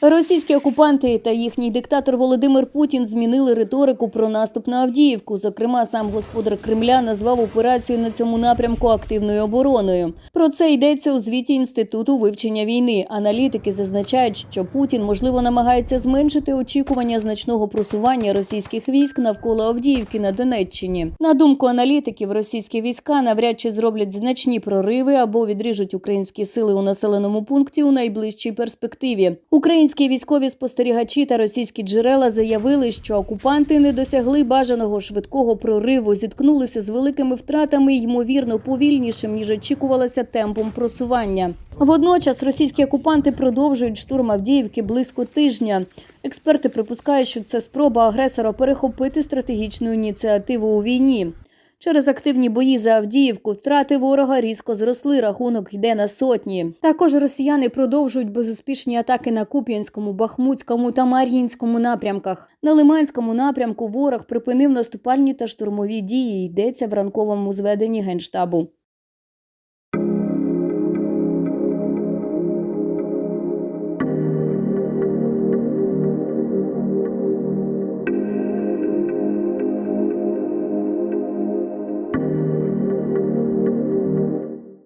Російські окупанти та їхній диктатор Володимир Путін змінили риторику про наступ на Авдіївку. Зокрема, сам господар Кремля назвав операцію на цьому напрямку активною обороною. Про це йдеться у звіті інституту вивчення війни. Аналітики зазначають, що Путін можливо намагається зменшити очікування значного просування російських військ навколо Авдіївки на Донеччині. На думку аналітиків, російські війська навряд чи зроблять значні прориви або відріжуть українські сили у населеному пункті у найближчій перспективі. Українські військові спостерігачі та російські джерела заявили, що окупанти не досягли бажаного швидкого прориву, зіткнулися з великими втратами, ймовірно, повільнішим ніж очікувалося темпом просування. Водночас російські окупанти продовжують штурм Авдіївки близько тижня. Експерти припускають, що це спроба агресора перехопити стратегічну ініціативу у війні. Через активні бої за Авдіївку втрати ворога різко зросли. Рахунок йде на сотні. Також росіяни продовжують безуспішні атаки на Куп'янському, Бахмутському та Мар'їнському напрямках. На Лиманському напрямку ворог припинив наступальні та штурмові дії. Йдеться в ранковому зведенні генштабу.